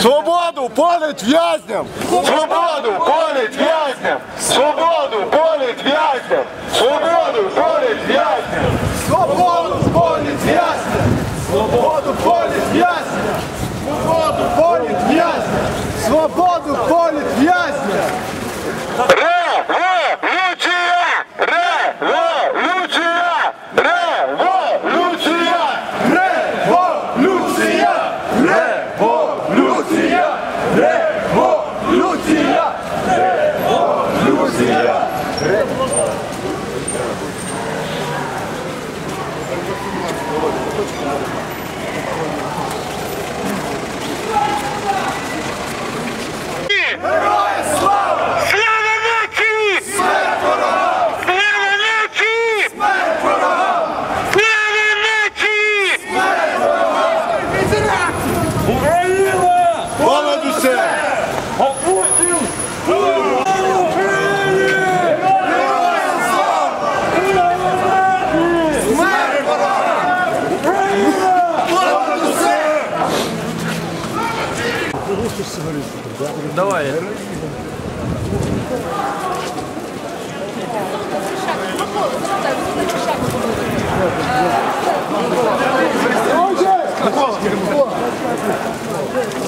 Свободу полить в'язням! Свободу полить в'язням! Свободу полить в'язням! Свободу!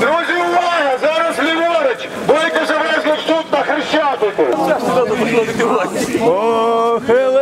Друзі, увага! Зараз ліворуч! Бойко завезли в суд на Хрещатику! Похилилася!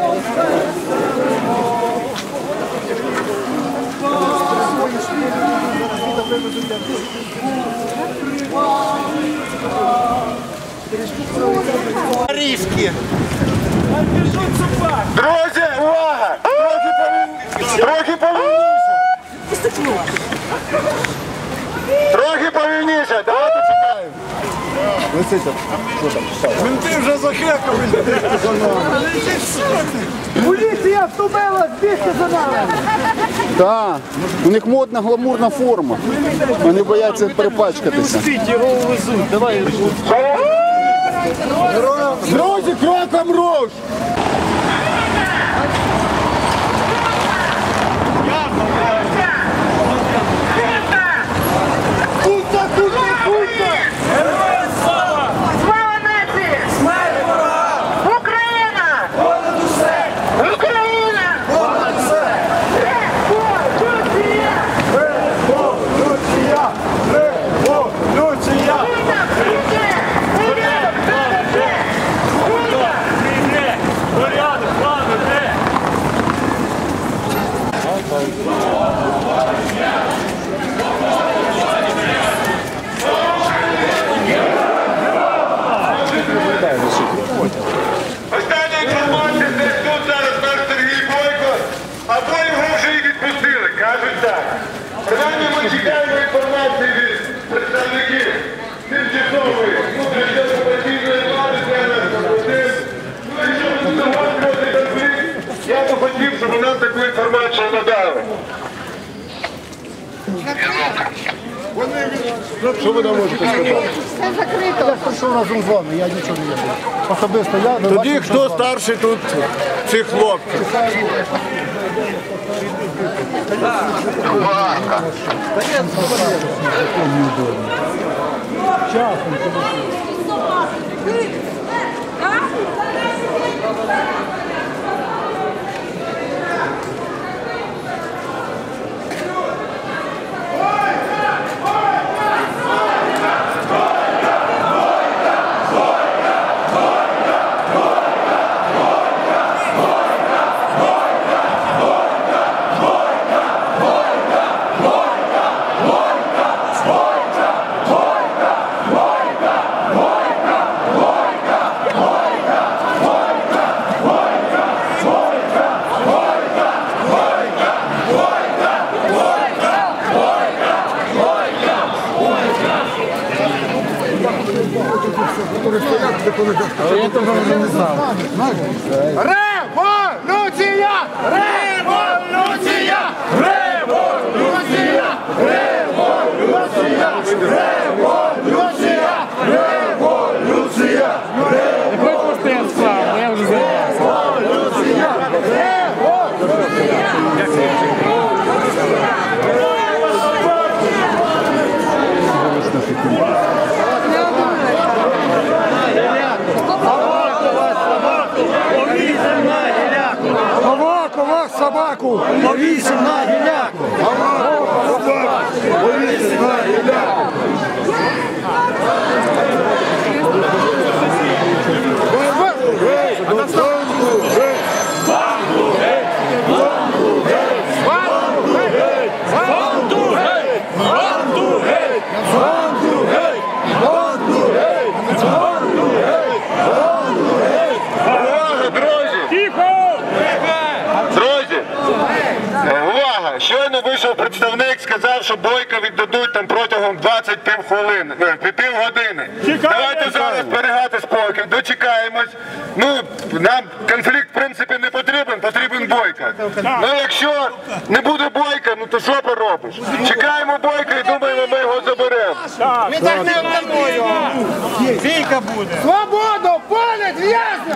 Різкі. Друзі, увага! Трохи повільніше! Трохи повільніше! Трохи повільніше! Давайте чекаємо! Лисиця, що там? Менти вже захекали! Поліція вступила, збігти за нами. Так, у них модна гламурна форма. Вони бояться перепачкатися. Його увезуть, давай. Друзі, кроком руш! Остання інформація, де тут зараз наш Сергій Бойко, або його вже і відпустили, кажуть так. Принаймні чекаємо інформації від представників тимчасової внутрішньо-окупаційної влади. Ну, я би хотів, Що ви нам можете сказати? Все закрито. Я прийшов разом з вами, я нічого не роблю. Особисто я Тоді хто старший тут цих хлопців? Часом. Я того не знав. Революція! Революція! Революція! Революція! Революція! 我一生爱 Щойно вийшов представник, сказав, що бойка віддадуть там протягом 20 півхвилин, е, півгодини. Чекаємо. Давайте зараз зберігати спокій, дочекаємось. Ну, нам конфлікт, в принципі, не потрібен, потрібен бойка. Ну, якщо не буде бойка, ну то що поробиш? Чекаємо бойка і думаємо, ми його заберемо. Так, так не Бійка буде. Свободу! Понад в'язня!